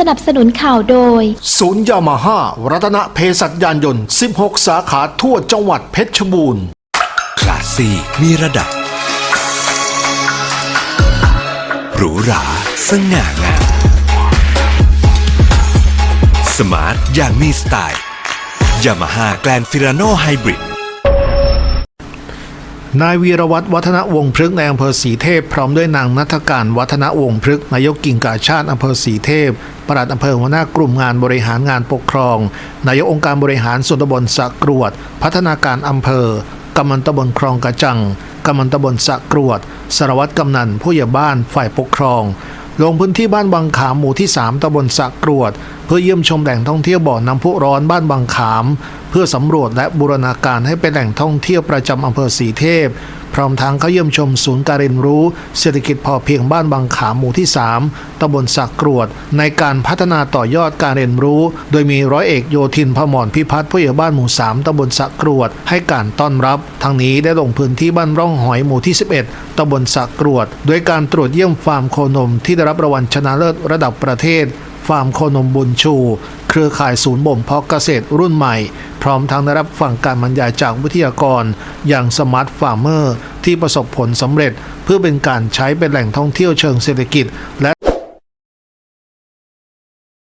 สนับสนุนข่าวโดย ศูนย์ยามาฮ่ารัตนเภสัชยานยนต์ 16 สาขาทั่วจังหวัดเพชรบูรณ์ คลาสซี่มีระดับ หรูหราสง่างามสมาร์ทอย่างมีสไตล์ยามาฮ่าแกลนฟิราโนไฮบริด นายวีรวัตรวัฒนวงศ์พฤกษ์ในอำเภอสีเทพ พร้อมด้วยนางนัทการวัฒนวงศ์พฤกษ์นายกกิ่งกาชาติอำเภอสีเทพปลัดอำเภอหัวหน้ากลุ่มงานบริหารงานปกครอง นายกองค์การบริหารส่วนตำบลสะกรวด พัฒนาการอำเภอกำมันตำบลคลองกระจังกำมันตำบลสะกรวดสารวัตรกำนันผู้ใหญ่บ้านฝ่ายปกครอง ลงพื้นที่บ้านบางขามหมู่ที่ 3ตำบลสะกรวด เพื่อเยี่ยมชมแหล่งท่องเที่ยวบ่อน้ำพุร้อนบ้านบางขาม เพื่อสำรวจและบูรณาการให้เป็นแหล่งท่องเที่ยวประจำอำเภอสีเทพ พร้อมทั้งเข้าเยี่ยมชมศูนย์การเรียนรู้เศรษฐกิจพอเพียงบ้านบางขามหมู่ที่ 3ตำบลสักกรวด ในการพัฒนาต่อยอดการเรียนรู้ โดยมีร้อยเอกโยธินพมรพิพัฒน์ผู้ใหญ่บ้านหมู่ 3ตำบลสักกรวด ให้การต้อนรับ ทั้งนี้ได้ลงพื้นที่บ้านร่องหอยหมู่ที่ 11ตำบลสักกรวด โดยการตรวจเยี่ยมฟาร์มโคนมที่ได้รับรางวัลชนะเลิศระดับประเทศ ฟาร์มโคนมบุญชู เครือข่ายศูนย์บ่มเพาะเกษตรรุ่นใหม่ พร้อมทั้งได้รับฟังการบรรยายจากวิทยากร อย่างสมาร์ทฟาร์มเมอร์ ที่ประสบผลสำเร็จ เพื่อเป็นการใช้เป็นแหล่งท่องเที่ยวเชิงเศรษฐกิจ และ